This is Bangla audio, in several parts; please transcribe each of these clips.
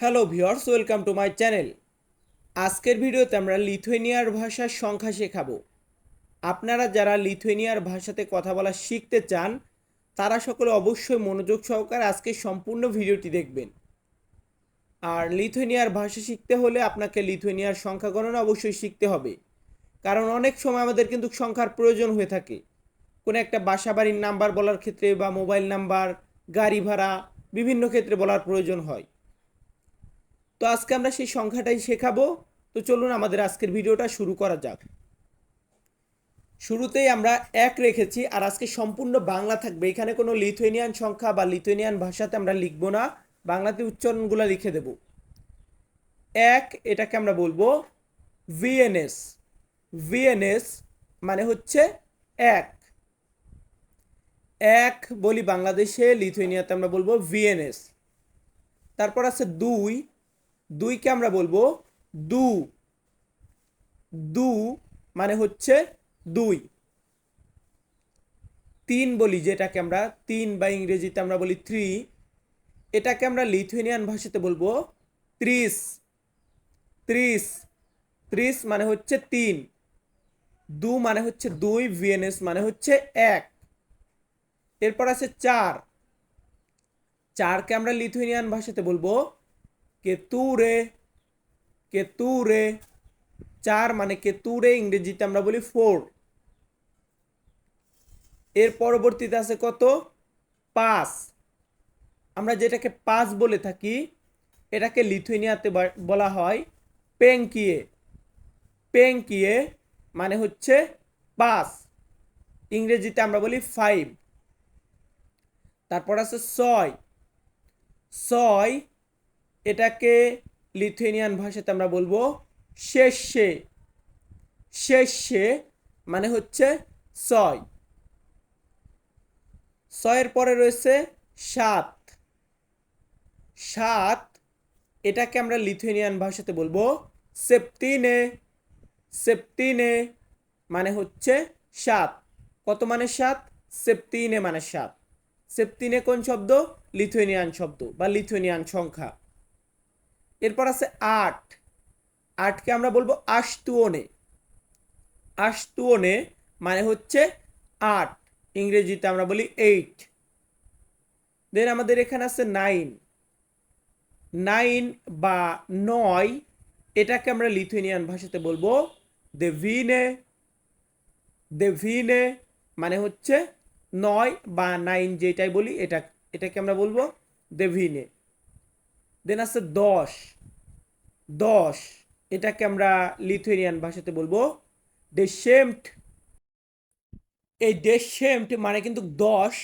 Hello viewers welcome to my channel. আজকের ভিডিওতে আমরা লিথুয়েনিয়ার ভাষার সংখ্যা শেখাবো। আপনারা যারা লিথুয়েনিয়ার ভাষাতে কথা বলা শিখতে চান, তারা সকলে অবশ্যই মনোযোগ সহকারে আজকে সম্পূর্ণ ভিডিওটি দেখবেন। আর লিথুয়েনিয়ার ভাষা শিখতে হলে আপনাকে লিথুয়েনিয়ার সংখ্যা গণনা অবশ্যই শিখতে হবে। কারণ অনেক সময় আমাদের কিন্তু সংখ্যার প্রয়োজন হয়ে থাকে। কোনো একটা বাসা বাড়ির নাম্বার বলার ক্ষেত্রে বা মোবাইল নাম্বার, গাড়ি ভাড়া, বিভিন্ন ক্ষেত্রে বলার প্রয়োজন হয়। তো আজকে আমরা সেই সংখ্যাটাই শেখাবো। তো চলুন আমাদের আজকের ভিডিওটা শুরু করা যাক। শুরুতেই আমরা এক রেখেছি আর আজকে সম্পূর্ণ বাংলা থাকবে। এখানে কোনো লিথুয়েনিয়ান সংখ্যা বা লিথুয়েনিয়ান ভাষাতে আমরা লিখব না। বাংলাতে উচ্চারণগুলো লিখে দেব। এক, এটাকে আমরা বলব ভিএনএস। ভিএনএস মানে হচ্ছে এক। এক বলি বাংলাদেশে, লিথুয়েনিয়াতে আমরা বলব ভিএনএস। তারপর আছে দুই দুইকে আমরা বলব দু। দু মানে হচ্ছে দুই। তিন বলি, যেটাকে আমরা তিন বা ইংরেজিতে আমরা বলি থ্রি। এটাকে আমরা লিথুয়েনিয়ান ভাষাতে বলব ত্রিশ। ত্রিশ। ত্রিশ মানে হচ্ছে তিন। দু মানে হচ্ছে দুই ভিএনএস মানে হচ্ছে এক। এরপর আছে চার। চারকে আমরা লিথুয়েনিয়ান ভাষাতে বলব কেতুরে কেতুরে চার মানে কেতুরে ইংরেজিতে আমরা বলি ফোর। এর পরবর্তীতে আছে কত? পাঁচ। আমরা যেটাকে পাঁচ বলে থাকি, এটাকে লিথুয়েনিয়াতে বা- বলা হয় পেঙ্কিয়ে। পেঙ্কিয়ে মানে হচ্ছে পাঁচ। ইংরেজিতে আমরা বলি ফাইভ। তারপর আছে ছয়। ছয় এটাকে লিথুয়েনিয়ান ভাষাতে আমরা বলব শেষে। শেষে মানে হচ্ছে ছয়। ছয়ের পরে রয়েছে সাত। সাত এটাকে আমরা লিথুয়েনিয়ান ভাষাতে বলব সেপ্তিনে। সেপ্তিনে মানে হচ্ছে সাত। কত মানে সাত? সেপ্তিনে মানে সাত। সেপ্তিনে কোন শব্দ? লিথুয়েনিয়ান শব্দ বা লিথুয়েনিয়ান সংখ্যা। এরপর আছে আট। আটকে আমরা বলব আশতুওনে আশতুওনে মানে হচ্ছে আট। ইংরেজিতে আমরা বলি এইট দেন আমাদের এখানে আছে নাইন নাইন বা নয়, এটাকে আমরা লিথুয়েনিয়ান ভাষাতে বলব দেভিনে দেভিনে মানে হচ্ছে নয় বা নাইন যেটাই বলি, এটা, এটাকে আমরা বলব দেভিনে দেন আছে দশ। দশ, এটাকে আমরা লিথুয়েনিয়ান ভাষাতে বলব ডেশেমট এই ডেশেমট মানে কিন্তু দশ।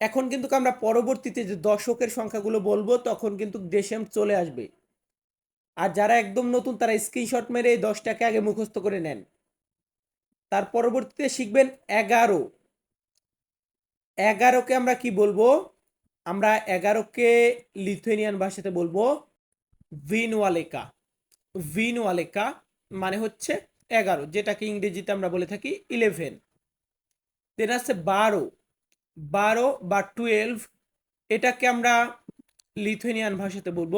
এখন কিন্তু আমরা পরবর্তীতে যে দশকের সংখ্যাগুলো বলব, তখন কিন্তু ডেশেমট চলে আসবে। আর যারা একদম নতুন, তারা স্ক্রিনশট মেরে এই দশটাকে আগে মুখস্থ করে নেন। তার পরবর্তীতে শিখবেন এগারো। এগারোকে আমরা কি বলব? আমরা এগারোকে লিথুয়েনিয়ান ভাষাতে বলব ভিনওয়ালেকা ভিনওয়ালেকা মানে হচ্ছে এগারো, যেটাকে ইংরেজিতে আমরা বলে থাকি ইলেভেন দেন আছে বারো। বারো বা টুয়েলভ এটাকে আমরা লিথুয়েনিয়ান ভাষাতে বলব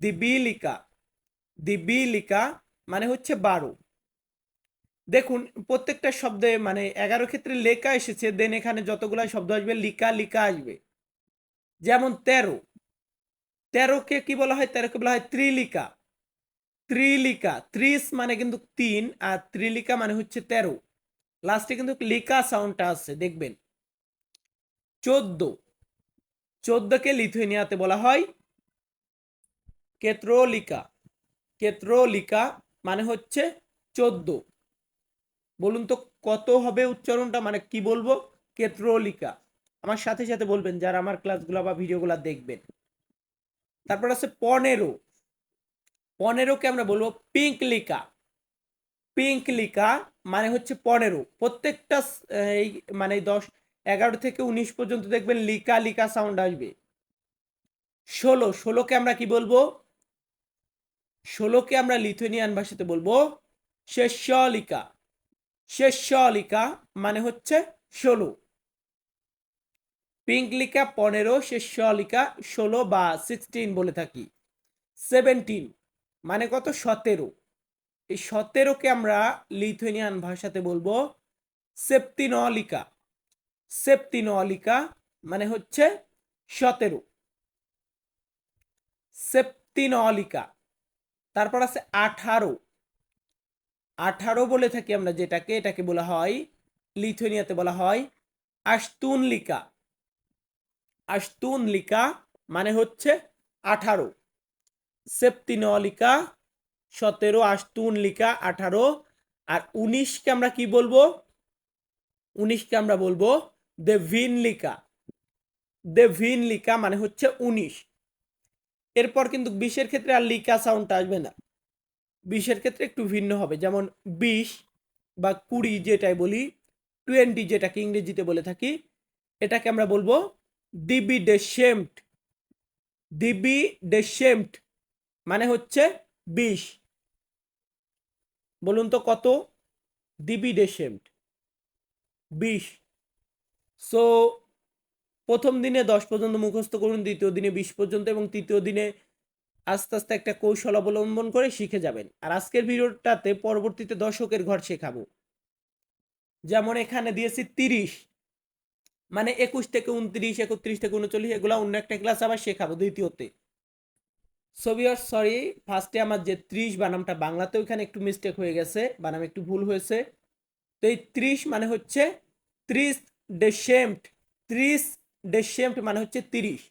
দিবিলিকা। দিবিলিকা মানে হচ্ছে বারো। দেখুন, প্রত্যেকটা শব্দে মানে এগারো ক্ষেত্রে লেখা এসেছে দেন এখানে যতগুলো শব্দ আসবে, লিকা লিকা আসবে। যেমন তেরো। তেরোকে কি বলা হয়? তেরোকে বলা হয় ত্রিলিকা। ত্রিলিকা, ত্রিশ মানে কিন্তু তিন আর ত্রিলিকা মানে হচ্ছে তেরো। লাস্টে কিন্তু লিকা সাউন্ডটা আছে দেখবেন। চোদ্দ। চোদ্দকে লিথুয়েনিয়াতে বলা হয় কেত্রোলিকা। কেত্রোলিকা মানে হচ্ছে চোদ্দ। বলুন তো কত হবে উচ্চারণটা? মানে কি বলব? কেত্রোলিকা। আমার সাথে সাথে বলবেন যারা আমার ক্লাসগুলো বা ভিডিওগুলো দেখবেন। তারপর আছে পনেরো। পনেরোকে আমরা বলব পিঙ্ক লিকা। পিঙ্ক লিকা মানে হচ্ছে পনেরো। প্রত্যেকটা এই মানে দশ, এগারো থেকে উনিশ পর্যন্ত দেখবেন লিকা লিকা সাউন্ড আসবে। ষোলো, ষোলোকে আমরা কি বলব? ষোলোকে আমরা লিথুয়েনিয়ান ভাষাতে বলব শেষ্যলিকা। শেষ্যলিকা মানে হচ্ছে ষোলো। পিঙ্ক লিকা পনেরো শেষ্যলিকা ষোলো বা সিক্সটিন বলে থাকি। সেভেন্টিন মানে কত? সতেরো। এই সতেরোকে আমরা লিথুয়েনিয়ান ভাষাতে বলব সেপ্তিনলিকা সেপ্তিনলিকা মানে হচ্ছে সতেরো। সেপ্তিনলিকা তারপর আছে আঠারো। আঠারো বলে থাকি আমরা যেটাকে, এটাকে বলা হয়, লিথুয়েনিয়াতে বলা হয় আস্তুনলিকা আস্তুনলিকা মানে হচ্ছে আঠারো। সেপ্তিনলিকা সতেরো আস্তুনলিকা আঠারো। আর উনিশকে আমরা কি বলব? উনিশকে আমরা বলব দে ভিনলিকা দে ভিনলিকা মানে হচ্ছে উনিশ। এরপর কিন্তু বিশের ক্ষেত্রে আর লিকা সাউন্ডটা আসবে না। বিশের ক্ষেত্রে একটু ভিন্ন হবে। যেমন বিশ বা কুড়ি যেটাই বলি টোয়েন্টি যেটাকে ইংরেজিতে বলে থাকি, এটাকে আমরা বলব দিবি ডেশেমড দিবি ডেশেমড মানে হচ্ছে বিশ বলুন তো কত? দিবি ডেশেমড বিশ সো প্রথম দিনে দশ পর্যন্ত মুখস্থ করুন, দ্বিতীয় দিনে বিশ পর্যন্ত এবং তৃতীয় দিনে আস্তে আস্তে একটা কৌশল অবলম্বন করে শিখে যাবেন। আর আজকের ভিডিওটাতে পরবর্তীতে দশকের ঘর শেখাবো। যেমন এখানে দিয়েছি তিরিশ। মানে একুশ থেকে উনত্রিশ, একত্রিশ থেকে উনচল্লিশ এগুলো অন্য একটা ক্লাস আবার শেখাবো দ্বিতীয়তে। সবিয়ার সরি ফার্স্টে আমার যে ত্রিশ বানামটা বাংলাতেও এখানে একটু মিস্টেক হয়ে গেছে বানাম একটু ভুল হয়েছে। তো এই ত্রিশ মানে হচ্ছে ত্রিশ ডেসেম্ট ত্রিশ ডেসেম্ট মানে হচ্ছে তিরিশ।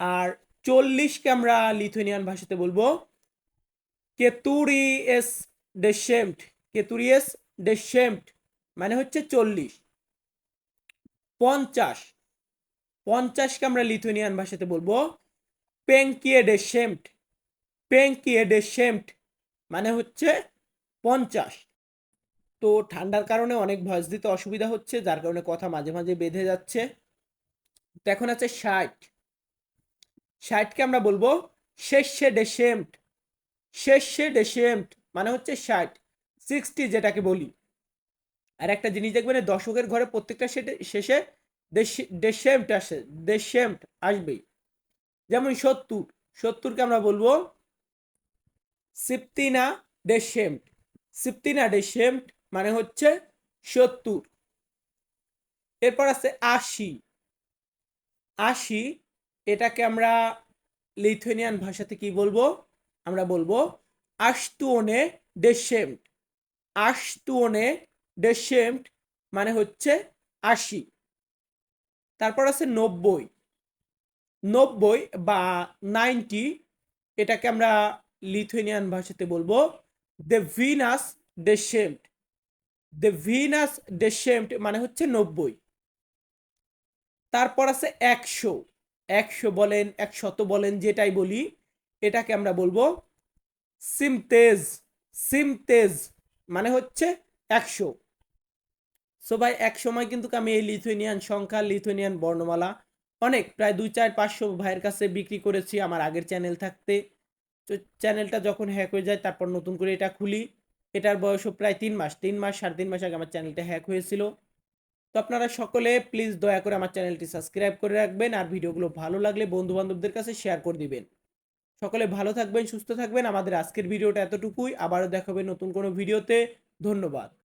আর চল্লিশকে আমরা লিথুনিয়ান ভাষাতে বলব কেতুরিএস ডেসেম্ট এস ডেসেম্ট মানে হচ্ছে চল্লিশ। পঞ্চাশ। পঞ্চাশকে আমরা লিথুনিয়ান ভাষাতে বলব। পেঙ্কিয়ে ডেসেম্ট পেঙ্কিয়ে ডেসেম্ট মানে হচ্ছে পঞ্চাশ। তো ঠান্ডার কারণে অনেক ভয়েস দিতে অসুবিধা হচ্ছে, যার কারণে কথা মাঝে মাঝে বেঁধে যাচ্ছে। তো এখন আছে ষাট। ষাটকে আমরা বলব শেষে ডেসেম্ট শেষে ডেসেম্ট মানে হচ্ছে ষাট। সিক্সটি যেটাকে বলি। আর একটা জিনিস দেখবেন দশকের ঘরে প্রত্যেকটা শেষে ডেসেম্ট আসে ডেসেম্ট আসবেই। যেমন সত্তর, সত্তরকে আমরা বলব, সিপ্তিনা ডেসেম্ট সিপ্তিনা ডেসেম্ট মানে হচ্ছে সত্তর। এরপর আছে আশি। আশি, এটাকে আমরা লিথুয়েনিয়ান ভাষাতে কি বলব? আমরা বলব আশতুওনে ডেসেম্ট আশতুওনে ডেসেম্ট মানে হচ্ছে আশি। তারপর আছে নব্বই। নব্বই বা নাইনটি, এটাকে আমরা লিথুয়েনিয়ান ভাষাতে বলব দ্য ভিনাস ডেসেম্ট দ্য ভিনাস ডেসেম্ট মানে হচ্ছে নব্বই। তারপর আছে একশো। একশো বলেন, একশত বলেন, যেটাই বলি, এটাকে আমরা বলব সিমতেজ সিমতেজ মানে হচ্ছে একশো। সো ভাই, এক সময় কিন্তু আমি এই লিথুয়েনিয়ান সংখ্যা, লিথুয়েনিয়ান বর্ণমালা অনেক, প্রায় দুই, চার, পাঁচশো ভাইয়ের কাছে বিক্রি করেছি আমার আগের চ্যানেল থাকতে। তো চ্যানেলটা যখন হ্যাক হয়ে যায়, তারপর নতুন করে এটা খুলি। এটার বয়সও প্রায় তিন মাস তিন মাস, সাড়ে তিন মাস আগে আমার চ্যানেলটা হ্যাক হয়েছিল। তো আপনারা সকলে প্লিজ দয়া করে আমার চ্যানেলটি সাবস্ক্রাইব করে রাখবেন আর ভিডিওগুলো ভালো লাগলে বন্ধু বান্ধবদের কাছে শেয়ার করে দিবেন। সকলে ভালো থাকবেন, সুস্থ থাকবেন। আমাদের আজকের ভিডিওটা এতটুকুই। আবারও দেখাবে নতুন কোনো ভিডিওতে। ধন্যবাদ।